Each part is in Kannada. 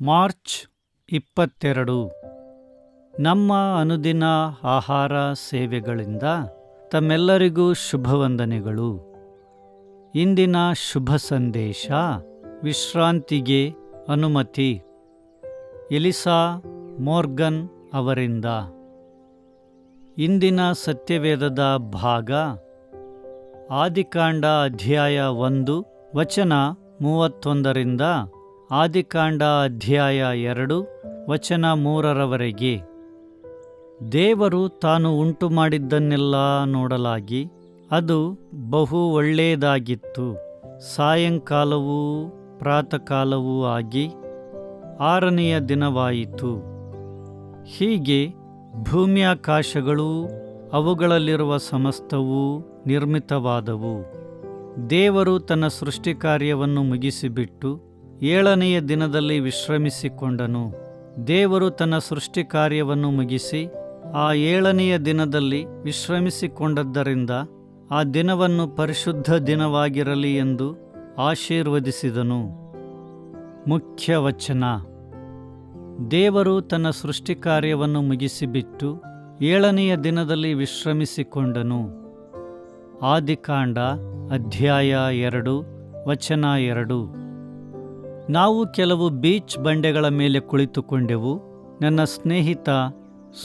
ಮಾರ್ಚ್ ಇಪ್ಪತ್ತೆರಡು. ನಮ್ಮ ಅನುದಿನ ಆಹಾರ ಸೇವೆಗಳಿಂದ ತಮ್ಮೆಲ್ಲರಿಗೂ ಶುಭವಂದನೆಗಳು. ಇಂದಿನ ಶುಭ ಸಂದೇಶ ವಿಶ್ರಾಂತಿಗೆ ಅನುಮತಿ. ಎಲಿಸಾ ಮೋರ್ಗನ್ ಅವರಿಂದ. ಇಂದಿನ ಸತ್ಯವೇದದ ಭಾಗ. ಆದಿಕಾಂಡ ಅಧ್ಯಾಯ ಒಂದು, ವಚನ ಮೂವತ್ತೊಂದರಿಂದ ಆದಿಕಾಂಡ ಅಧ್ಯಾಯ ಎರಡು, ವಚನ ಮೂರರವರೆಗೆ. ದೇವರು ತಾನು ಉಂಟು ಮಾಡಿದ್ದನ್ನೆಲ್ಲ ನೋಡಲಾಗಿ, ಅದು ಬಹು ಒಳ್ಳೆಯದಾಗಿತ್ತು. ಸಾಯಂಕಾಲವೂ ಪ್ರಾತಃಕಾಲವೂ ಆಗಿ ಆರನೆಯ ದಿನವಾಯಿತು. ಹೀಗೆ ಭೂಮ್ಯಾಕಾಶಗಳೂ ಅವುಗಳಲ್ಲಿರುವ ಸಮಸ್ತವೂ ನಿರ್ಮಿತವಾದವು. ದೇವರು ತನ್ನ ಸೃಷ್ಟಿಕಾರ್ಯವನ್ನು ಮುಗಿಸಿಬಿಟ್ಟು ಏಳನೆಯ ದಿನದಲ್ಲಿ ವಿಶ್ರಮಿಸಿಕೊಂಡನು. ದೇವರು ತನ್ನ ಸೃಷ್ಟಿ ಕಾರ್ಯವನ್ನು ಮುಗಿಸಿ ಆ ಏಳನೆಯ ದಿನದಲ್ಲಿ ವಿಶ್ರಮಿಸಿಕೊಂಡದ್ದರಿಂದ ಆ ದಿನವನ್ನು ಪರಿಶುದ್ಧ ದಿನವಾಗಿರಲಿ ಎಂದು ಆಶೀರ್ವದಿಸಿದನು. ಮುಖ್ಯ ವಚನ. ದೇವರು ತನ್ನ ಸೃಷ್ಟಿ ಕಾರ್ಯವನ್ನು ಮುಗಿಸಿಬಿಟ್ಟು ಏಳನೆಯ ದಿನದಲ್ಲಿ ವಿಶ್ರಮಿಸಿಕೊಂಡನು. ಆದಿಕಾಂಡ ಅಧ್ಯಾಯ ಎರಡು, ವಚನ ಎರಡು. ನಾವು ಕೆಲವು ಬೀಚ್ ಬಂಡೆಗಳ ಮೇಲೆ ಕುಳಿತುಕೊಂಡೆವು. ನನ್ನ ಸ್ನೇಹಿತ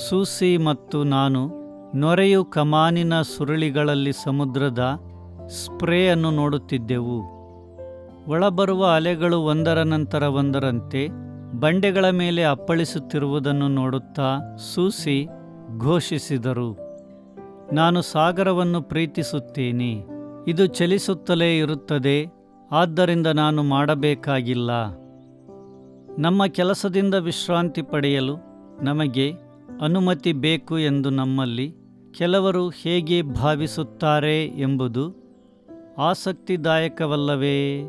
ಸೂಸಿ ಮತ್ತು ನಾನು ನೊರೆಯು ಕಮಾನಿನ ಸುರುಳಿಗಳಲ್ಲಿ ಸಮುದ್ರದ ಸ್ಪ್ರೇಯನ್ನು ನೋಡುತ್ತಿದ್ದೆವು. ಒಳಬರುವ ಅಲೆಗಳು ಒಂದರ ನಂತರ ಒಂದರಂತೆ ಬಂಡೆಗಳ ಮೇಲೆ ಅಪ್ಪಳಿಸುತ್ತಿರುವುದನ್ನು ನೋಡುತ್ತಾ ಸೂಸಿ ಘೋಷಿಸಿದರು. ನಾನು ಸಾಗರವನ್ನು ಪ್ರೀತಿಸುತ್ತೇನೆ. ಇದು ಚಲಿಸುತ್ತಲೇ ಇರುತ್ತದೆ. ಆದ್ದರಿಂದ ನಾನು ಮಾಡಬೇಕಾಗಿಲ್ಲ. ನಮ್ಮ ಕೆಲಸದಿಂದ ವಿಶ್ರಾಂತಿ ಪಡೆಯಲು ನಮಗೆ ಅನುಮತಿ ಬೇಕು ಎಂದು ನಮ್ಮಲ್ಲಿ ಕೆಲವರು ಹೇಗೆ ಭಾವಿಸುತ್ತಾರೆ ಎಂಬುದು ಆಸಕ್ತಿದಾಯಕವಲ್ಲವೇ?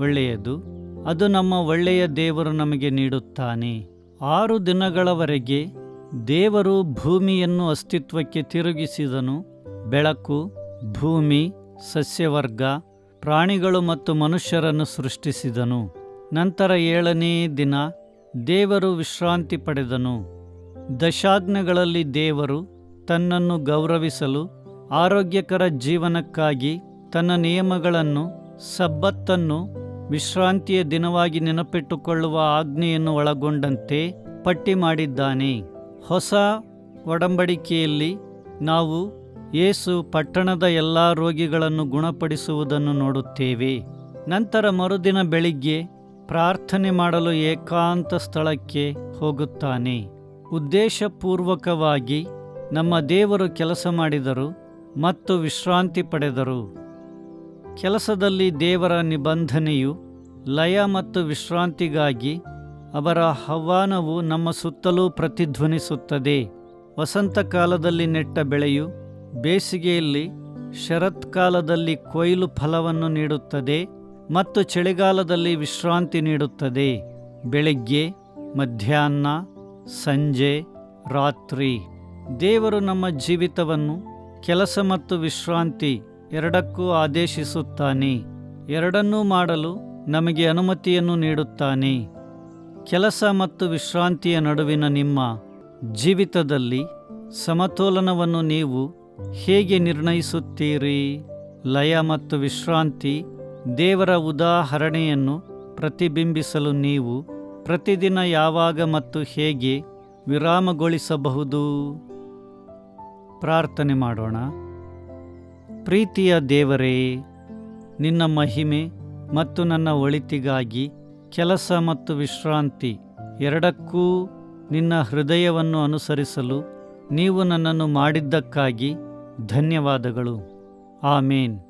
ಒಳ್ಳೆಯದು. ಅದು ನಮ್ಮ ಒಳ್ಳೆಯ ದೇವರು ನಮಗೆ ನೀಡುತ್ತಾನೆ. ಆರು ದಿನಗಳವರೆಗೆ ದೇವರು ಭೂಮಿಯನ್ನು ಅಸ್ತಿತ್ವಕ್ಕೆ ತಿರುಗಿಸಿದನು. ಬೆಳಕು, ಭೂಮಿ, ಸಸ್ಯವರ್ಗ ಪ್ರಾಣಿಗಳು ಮತ್ತು ಮನುಷ್ಯರನ್ನು ಸೃಷ್ಟಿಸಿದನು. ನಂತರ ಏಳನೇ ದಿನ ದೇವರು ವಿಶ್ರಾಂತಿ ಪಡೆದನು. ದಶಾಜ್ಞೆಗಳಲ್ಲಿ ದೇವರು ತನ್ನನ್ನು ಗೌರವಿಸಲು ಆರೋಗ್ಯಕರ ಜೀವನಕ್ಕಾಗಿ ತನ್ನ ನಿಯಮಗಳನ್ನು, ಸಬ್ಬತ್ತನ್ನು ವಿಶ್ರಾಂತಿಯ ದಿನವಾಗಿ ನೆನಪಿಟ್ಟುಕೊಳ್ಳುವ ಆಜ್ಞೆಯನ್ನು ಒಳಗೊಂಡಂತೆ ಪಟ್ಟಿ ಮಾಡಿದ್ದಾನೆ ಹೊಸ ಒಡಂಬಡಿಕೆಯಲ್ಲಿ ನಾವು ಯೇಸು ಪಟ್ಟಣದ ಎಲ್ಲ ರೋಗಿಗಳನ್ನು ಗುಣಪಡಿಸುವುದನ್ನು ನೋಡುತ್ತೇವೆ. ನಂತರ ಮರುದಿನ ಬೆಳಿಗ್ಗೆ ಪ್ರಾರ್ಥನೆ ಮಾಡಲು ಏಕಾಂತ ಸ್ಥಳಕ್ಕೆ ಹೋಗುತ್ತಾನೆ. ಉದ್ದೇಶಪೂರ್ವಕವಾಗಿ ನಮ್ಮ ದೇವರು ಕೆಲಸ ಮಾಡಿದರು ಮತ್ತು ವಿಶ್ರಾಂತಿ ಪಡೆದರು. ಕೆಲಸದಲ್ಲಿ ದೇವರ ನಿಬಂಧನೆಯು ಲಯ ಮತ್ತು ವಿಶ್ರಾಂತಿಗಾಗಿ ಅವರ ಆಹ್ವಾನವು ನಮ್ಮ ಸುತ್ತಲೂ ಪ್ರತಿಧ್ವನಿಸುತ್ತದೆ. ವಸಂತಕಾಲದಲ್ಲಿ ನೆಟ್ಟ ಬೆಳೆಯು ಬೇಸಿಗೆಯಲ್ಲಿ ಶರತ್ಕಾಲದಲ್ಲಿ ಕೊಯ್ಲು ಫಲವನ್ನು ನೀಡುತ್ತದೆ ಮತ್ತು ಚಳಿಗಾಲದಲ್ಲಿ ವಿಶ್ರಾಂತಿ ನೀಡುತ್ತದೆ. ಬೆಳಗ್ಗೆ, ಮಧ್ಯಾಹ್ನ, ಸಂಜೆ, ರಾತ್ರಿ. ದೇವರು ನಮ್ಮ ಜೀವಿತವನ್ನು ಕೆಲಸ ಮತ್ತು ವಿಶ್ರಾಂತಿ ಎರಡಕ್ಕೂ ಆದೇಶಿಸುತ್ತಾನೆ. ಎರಡನ್ನೂ ಮಾಡಲು ನಮಗೆ ಅನುಮತಿಯನ್ನು ನೀಡುತ್ತಾನೆ. ಕೆಲಸ ಮತ್ತು ವಿಶ್ರಾಂತಿಯ ನಡುವಿನ ನಿಮ್ಮ ಜೀವಿತದಲ್ಲಿ ಸಮತೋಲನವನ್ನು ನೀವು ಹೇಗೆ ನಿರ್ಣಯಿಸುತ್ತೀರಿ? ಲಯ ಮತ್ತು ವಿಶ್ರಾಂತಿ ದೇವರ ಉದಾಹರಣೆಯನ್ನು ಪ್ರತಿಬಿಂಬಿಸಲು ನೀವು ಪ್ರತಿದಿನ ಯಾವಾಗ ಮತ್ತು ಹೇಗೆ ವಿರಾಮಗೊಳಿಸಬಹುದು? ಪ್ರಾರ್ಥನೆ ಮಾಡೋಣ. ಪ್ರೀತಿಯ ದೇವರೇ, ನಿನ್ನ ಮಹಿಮೆ ಮತ್ತು ನನ್ನ ಒಳಿತಿಗಾಗಿ ಕೆಲಸ ಮತ್ತು ವಿಶ್ರಾಂತಿ ಎರಡಕ್ಕೂ ನಿನ್ನ ಹೃದಯವನ್ನು ಅನುಸರಿಸಲು ನೀವು ನನ್ನನ್ನು ಮಾಡಿದ್ದಕ್ಕಾಗಿ ಧನ್ಯವಾದಗಳು. ಆಮೇನ್.